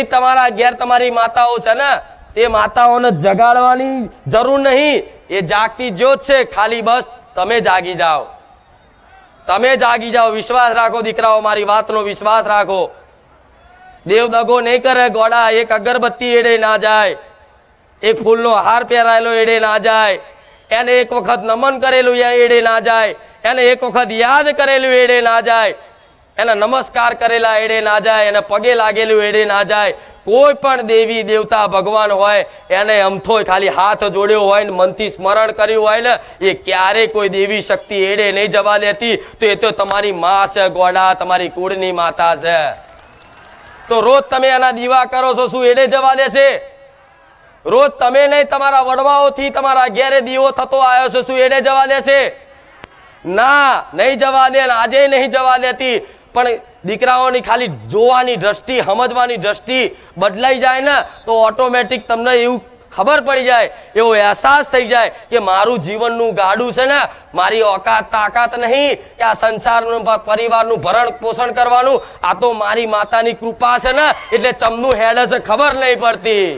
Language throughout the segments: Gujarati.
એવી તમારા ઘેર તમારી માતાઓ છે ને, તે માતાઓને જગાડવાની જરૂર નહીં. એ જાગતી જ્યોત છે, ખાલી બસ તમે જાગી જાઓ. તમે જાગી જાઓ, વિશ્વાસ રાખો દીકરાઓ, મારી વાતનો વિશ્વાસ રાખો. દેવ દગો નહીં કરે, ગોડા, એક અગરબત્તી એડે ના જાય. એક ફૂલનો હાર પહેરાયેલો એડે ના જાય. એને એક વખત નમન કરેલું એડે ના જાય. એને એક વખત યાદ કરેલું એડે ના જાય. એને નમસ્કાર કરેલા એડે ના જાય, એને પગે લાગેલું એડે ના જાય. કોઈ પણ દેવી દેવતા ભગવાન હોય, એને અમથોય ખાલી હાથ જોડ્યો હોય ને મનથી સ્મરણ કર્યું હોય ને, એ ક્યારે કોઈ દેવી શક્તિ એડે નહીં જવા દેતી. તો એ તો તમારી માં છે ગોડા, તમારી કુળની માતા છે. તો રોજ તમે એના દીવા કરો છો, શું એડે જવા દેશે? રોજ તમે નહીં, તમારા વડવાઓથી તમારા ઘેરે દીવો થતો આવ્યો છે, શું એડે જવા દેશે? ના, નહીં જવા દે આજે નહીં જવા દેતી. પણ દીકરાઓની ખાલી જોવાની દ્રષ્ટિ, સમજવાની દ્રષ્ટિ બદલાઈ જાય ને, તો ઓટોમેટિક તમને એવું ખબર પડી જાય, એવો અહેસાસ થઈ જાય કે મારું જીવનનું ગાડું છે ને, મારી ઓકાત તાકાત નહીં, કે આ સંસારનું પરિવારનું ભરણ પોષણ કરવાનું, આ તો મારી માતાની કૃપા છે ને, એટલે ચમનું હેડ છે ખબર નહીં પડતી.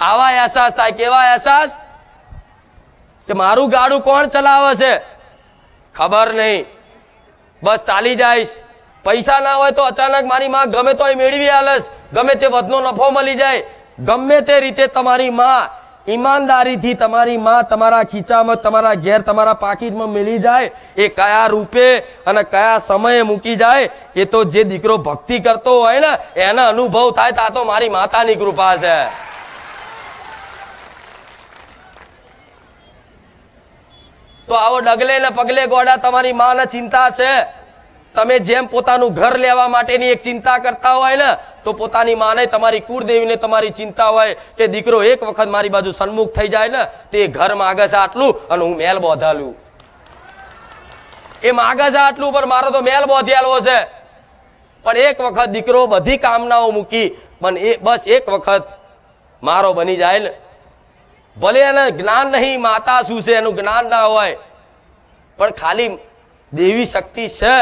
આવા અહેસાસ થાય, કેવા અહેસાસ? કે મારું ગાડું કોણ ચલાવે છે? ખબર નહીં. બસ ચાલી જઈશ પૈસા ના હોય તો અચાનક મારી માં ગમે તો મેળવી આલસ, ગમે તે વધનો નફો મળી જાય. ગમે તે રીતે તમારી માં ઈમાનદારીથી તમારી માં તમારા ખીચામાં, તમારા ઘેર, તમારા પાકીટમાં મિલી જાય. એ કયા રૂપે અને કયા સમયે મૂકી જાય, એ તો જે દીકરો ભક્તિ કરતો હોય ને, એના અનુભવ થાય, તા તો મારી માતાની કૃપા છે. તો આવો ડગલે ને પગલે ગોડા, તમારી માને ચિંતા છે. તમે જેમ પોતાનું ઘર લેવા માટેની એક ચિંતા કરતા હોય ને, તો પોતાની માને તમારી કુળદેવીને તમારી ચિંતા હોય કે દીકરો એક વખત મારી બાજુ સન્મુખ થઈ જાય ને, તે ઘર માગે છે આટલું અને હું મેલ બોધાલું. એ માગે છે આટલું, પણ મારો તો મેલ બોધેલો છે. પણ એક વખત દીકરો બધી કામનાઓ મૂકી, પણ એ બસ એક વખત મારો બની જાય ને ભલે એને જ્ઞાન નહીં, માતા શું છે, એનું જ્ઞાન ના હોય, પણ ખાલી દેવી શક્તિ છે,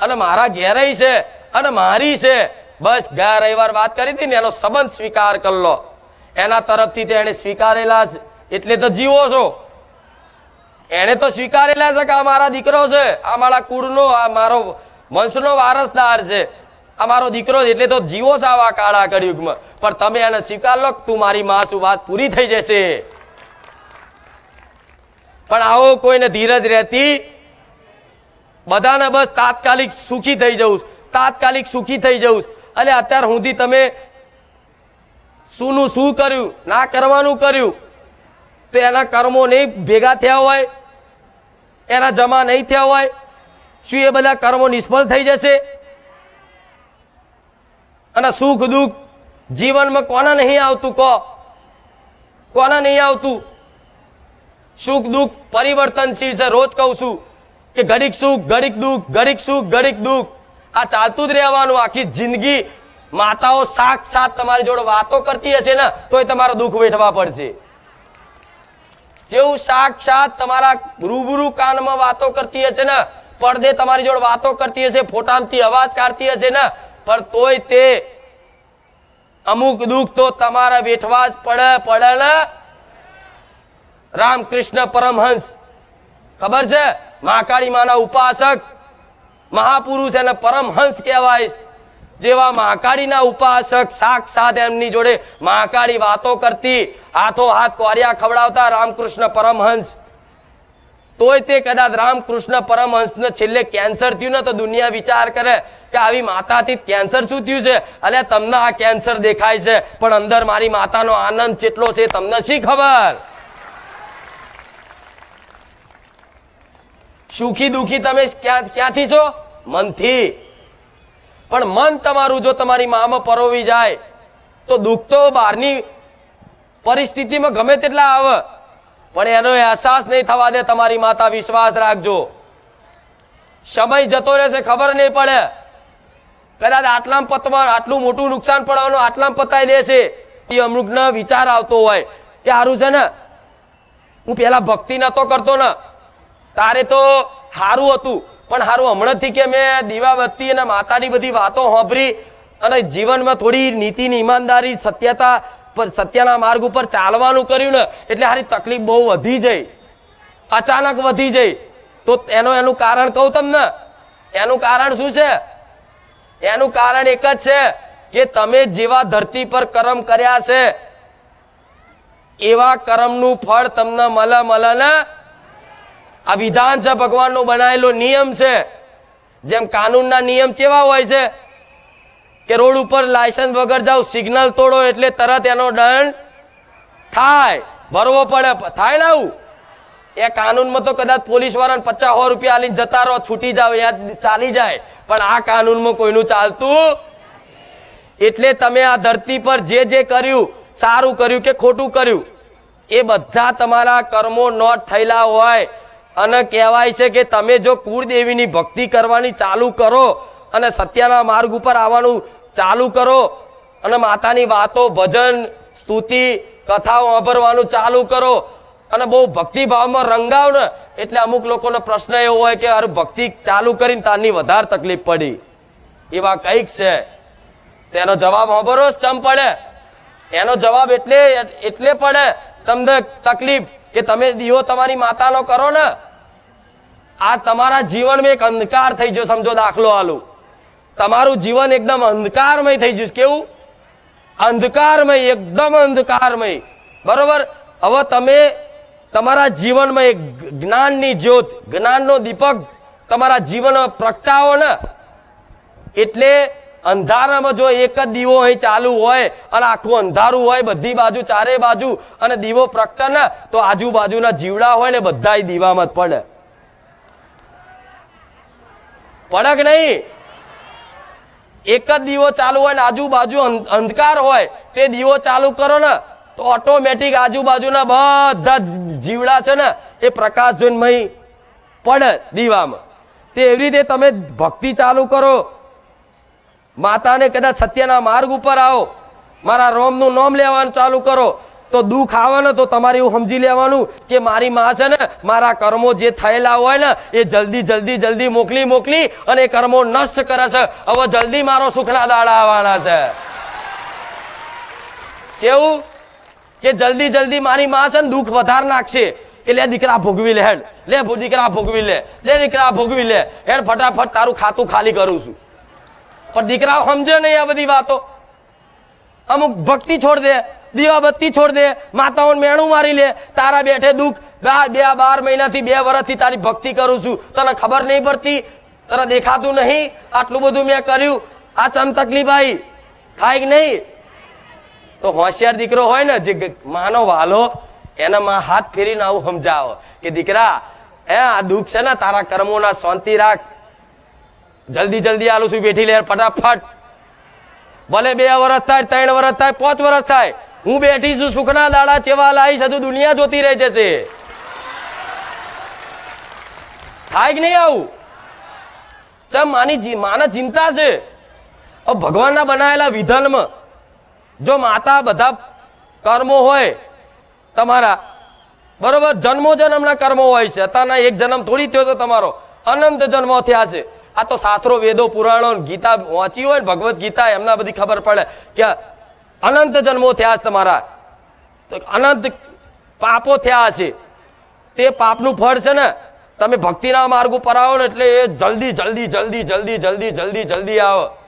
અને મારા ઘેરય છે, અને મારી છે. બસ ગયા રવિવાર વાત કરી હતી ને, એનો સંબંધ સ્વીકાર કરી લો. એના તરફથી તે એને સ્વીકારેલા છે એટલે તો જીવો છો. એને તો સ્વીકારેલા છે કે આ મારા દીકરો છે, આ મારા કુળનો, આ મારો વંશનો વારસદાર છે. આ મારો દીકરો એટલે તો જીવો સાવા કાળા કળિયુગમાં. પણ તમે એને સ્વીકાર લો તું મારી માં શું વાત પૂરી થઈ જશે? પણ આવો કોઈને ધીરજ રહેતી, બધાને બસ તાત્કાલિક સુખી થઈ જવું તાત્કાલિક સુખી થઈ જવું. અને અત્યાર સુધી તમે શુંનું શું કર્યું, ના કરવાનું કર્યું? તો એના કર્મો નહીં ભેગા થયા હોય, એના જમા નહીં થયા હોય, શું એ બધા કર્મો નિષ્ફળ થઈ જશે? અને સુખ દુઃખ જીવનમાં કોને નહીં આવતું કહો? કોના નહીં આવતું? સુખ દુઃખ પરિવર્તનશીલ છે. રોજ કહું છું કે ઘડીક સુખ, ઘડીક દુઃખ, ઘડીક સુખ, ઘડીક દુઃખ. આ ચાલતું જ રહેવાનું. આખી જિંદગી માતાઓ સાક્ષાત તમારી જોડે વાતો કરતી હશે ને, તોય તમારા દુઃખ વેઠવા પડશે. જેવું સાક્ષાત તમારા રૂબરૂ કાનમાં વાતો કરતી હશે ને, પડદે તમારી જોડે વાતો કરતી હશે, ફોટામાંથી અવાજ કાઢતી હશે ને પણ તોય તે અમુક દુઃખ તો તમારા વેઠવા જ પડે પડે રામકૃષ્ણ પરમહંસ. ખબર છે? મહાકાળી માના ઉપાસક, મહાપુરુષ અને પરમહંસ કહેવાય જેવા મહાકાળીના ઉપાસક સાક્ષાત એમની જોડે મહાકાળી વાતો કરતી, હાથો હાથ કોરિયા ખવડાવતા રામકૃષ્ણ પરમહંસ. તોય તે કદાચ રામકૃષ્ણ પરમહંસને છેલ્લે કેન્સર થયું ને તો દુનિયા વિચાર કરે કે આવી માતાથી કેન્સર શું થયું છે? અલે, તમને આ કેન્સર દેખાય છે, પણ અંદર મારી માતાનો આનંદ કેટલો છે તમને શી ખબર? સુખી દુખી તમે ક્યાં, ક્યાંથી છો? મનથી. પણ મન તમારું જો તમારી મામાં પરોવી જાય, તો દુઃખ તો બહારની પરિસ્થિતિમાં ગમે તેટલા આવે. પણ એનો અહેસાસ નહીં થવા દે, તમારી માતા વિશ્વાસ રાખજો. સમય જતો રહેશે, ખબર નહીં પડે. કદાચ આટલામાં પતવા આટલું મોટું નુકસાન પડવાનું આટલામાં પતાઈ દેશે. એ અમુકને વિચાર આવતો હોય. કે સારું છે ને, હું પહેલાં ભક્તિ નહોતો કરતો ને, તારે તો સારું હતું. પણ સારું હમણાંથી કે મેં દીવાબત્તી અને માતાની બધી વાતો સાંભળી અને જીવનમાં થોડી નીતિની ઈમાનદારી, સત્યતા પર સત્યના માર્ગ ઉપર ચાલવાનું કર્યું ને, એટલે હારી તકલીફ બહુ વધી જઈ. અચાનક વધી જઈ. તો એનો, એનું કારણ કહું તમને. એનું કારણ શું છે? એનું કારણ એક જ છે કે તમે જેવા ધરતી પર કર્મ કર્યા છે, એવા કર્મનું ફળ તમને મળે મળે ને, આ વિધાન છે ભગવાનનો બનાવેલો નિયમ છે. જેમ કાનૂનના નિયમ કેવા હોય છે? કે રોડ ઉપર લાયસન્સ વગર જાવ, સિગ્નલ તોડો એટલે તરત એનો દંડ થાય. ભરવો પડે. થાય ને આવું? એ કાનૂનમાં તો કદાચ પોલીસ વાળાને પચાસ સો રૂપિયા આલીને જતા રહો, છૂટી જાવ યાદ ચાલી જાય. પણ આ કાનૂનમાં કોઈનું ચાલતું એટલે તમે આ ધરતી પર જે જે કર્યું, સારું કર્યું કે ખોટું કર્યું, એ બધા તમારા કર્મો નોટ થયેલા હોય. અને કહેવાય છે કે તમે જો કુળદેવીની ભક્તિ કરવાની ચાલુ કરો અને સત્યના માર્ગ ઉપર આવવાનું ચાલુ કરો અને માતાની વાતો, ભજન, સ્તુતિ, કથાઓ વાપરવાનું ચાલુ કરો. અને બહુ ભક્તિભાવમાં રંગાવ ને, એટલે અમુક લોકોનો પ્રશ્ન એવો હોય કે, અરે, ભક્તિ ચાલુ કરીને તારની વધારે તકલીફ પડી. એવા કંઈક છે. તેનો જવાબ હબરો ચમ પડે. એનો જવાબ એટલે એટલે પડે. તમને તકલીફ કે તમે દીવો તમારી માતાનો કરો ને, આ તમારા જીવનમાં એક અંધકાર થઈ ગયો, સમજો દાખલો આલું. તમારું જીવન એકદમ અંધકારમય થઈ જશે કેવું? અંધકારમય, એકદમ અંધકારમય. બરોબર? હવે તમે તમારા જીવનમાં એક જ્ઞાનની જ્યોત, જ્ઞાનનો દીપક તમારા જીવનમાં પ્રગટાવો ને. એટલે અંધારામાં જો એક જ દીવો અહીં ચાલુ હોય અને આખું અંધારું હોય, બધી બાજુ ચારે બાજુ અને દીવો પ્રગટા ને, તો આજુબાજુના જીવડા હોય ને બધા દીવામાં જ પડે. પડક નહીં? એક જ દીવો ચાલુ હોય ને આજુબાજુ અંધકાર હોય, તે દીવો ચાલુ કરો ને, તો ઓટોમેટિક આજુબાજુના બધા જીવડા છે ને, એ પ્રકાશ જોઈને મહી પડે દીવામાં. તે એવી રીતે તમે ભક્તિ ચાલુ કરો. માતાને કદાચ સત્યના માર્ગ ઉપર આવો. મારા રોમનું નામ લેવાનું ચાલુ કરો. તો દુઃખ આવે ને તો તમારે એવું સમજી લેવાનું કે મારી માં છે ને, મારા કર્મો જે થયેલા હોય ને, એ જલ્દી જલ્દી જલ્દી મોકલી મોકલી અને એ કર્મો નષ્ટ કરે છે. હવે જલ્દી મારો સુખના દાડા આવવાના છે. કેવું? કે જલ્દી જલ્દી મારી માં છે ને દુઃખ વધાર નાખશે. કે લે દીકરા ભોગવી લે હેડ. લે દીકરા ભોગવી લે. લે દીકરા ભોગવી લે. હેડ ફટાફટ તારું ખાતું ખાલી કરું છું. પણ દીકરાઓ સમજે નહીં આ બધી વાતો. અમુક ભક્તિ છોડ દે. દીવાબત્તી છોડ દે, માતાઓને મેણું મારી લે, તારા બેઠે દુઃખ. બા- બાર મહિનાથી, બે વર્ષથી તારી ભક્તિ કરું છું. તને ખબર નહીં પડતી, તને દેખાતું નહીં. આટલું બધું મેં કર્યું. આ ચમ તકલીફ આવી? થાય કે નહીં? તો હોશિયાર દીકરો હોય ને, જે માનો વાલો, એના માં હાથ ફેરીને આવું સમજાવો કે, દીકરા એ આ દુઃખ છે ને, તારા કર્મોના શાંતિ રાખ. જલ્દી જલ્દી આલું છું, બેઠી લે ફટાફટ. ભલે બે વર્ષ થાય, ત્રણ વર્ષ થાય, પાંચ વર્ષ થાય હું બેઠી છું સુખના દાડા ચેવા લાવીશ, હજુ દુનિયા જોતી રહી જશે. થાય કે નહીં આવું? ચમ માની માના ચિંતા છે. ભગવાનના બનાવેલા વિધાનમાં જો માતા બધા કર્મો હોય તમારા, બરોબર, જન્મો જન્મના કર્મો હોય છે. અત્યારના એક જન્મ થોડી થયો તો તમારો. અનંત જન્મો થયા છે. આ તો શાસ્ત્રો, વેદો, પુરાણો ગીતા વાંચી હોય ને ભગવદ્ ગીતા, એમના બધી ખબર પડે કે અનંત જન્મો થયા છે તમારા. તો અનંત પાપો થયા છે. તે પાપનું ફળ છે ને, તમે ભક્તિના માર્ગ ઉપર આવો ને એટલે એ જલ્દી જલ્દી જલ્દી જલ્દી જલ્દી જલ્દી જલ્દી આવે.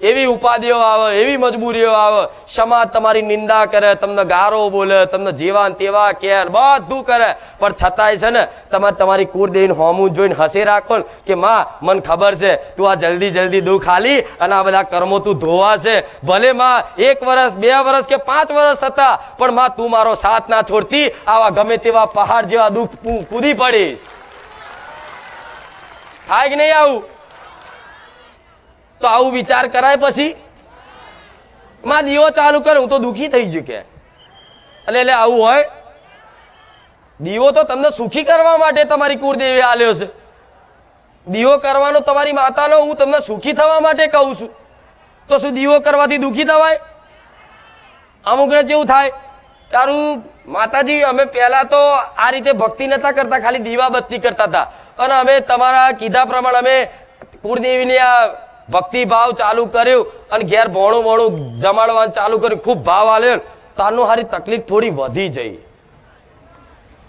એવી ઉપાધિઓ આવે, એવી મજબૂરીઓ આવે સમાજ તમારી નિંદા કરે, તમને ગારો બોલે, તમને જેવા તેવા કે બધું કરે. પણ છતાંય છે ને, તમારે તમારી કુળદેવીને હોમું જોઈને હસી રાખો કે, માં, મને ખબર છે, તું આ જલ્દી જલ્દી દુઃખ હાલી અને આ બધા કર્મો તું ધોવા છે. ભલે માં, એક વર્ષ બે વર્ષ કે પાંચ વર્ષ હતા, પણ માં, તું મારો સાથ ના છોડતી, આવા ગમે તેવા પહાડ જેવા દુઃખ કૂદી પડીશ. થાય કે નહીં આવું? તો આવું વિચાર કરાય પછી? માં દીવો ચાલુ કરે, હું તો દુખી થઈ ગયું કે. એટલે એટલે આવું હોય? દીવો તો તમને સુખી કરવા માટે તમારી કુળદેવી આલ્યો છે. દીવો કરવાનો તમારી માતાનો હું તમને સુખી થવા માટે કહું છું. તો શું દીવો કરવાથી દુખી થવાય? અમુકને જેવું થાય. તારું માતાજી, અમે પહેલા તો આ રીતે ભક્તિ નતા કરતા, ખાલી દીવા બત્તી કરતા હતા. અને અમે તમારા કીધા પ્રમાણે અમે કુળદેવીની આ ભક્તિભાવ ચાલુ કર્યું અને ઘેર ભોણું ભોણું જમાડવાનું ચાલુ કર્યું. ખૂબ ભાવ આલ્યો તારનું હારી તકલીફ થોડી વધી જઈ.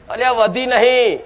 અલ્યા વધી નહીં.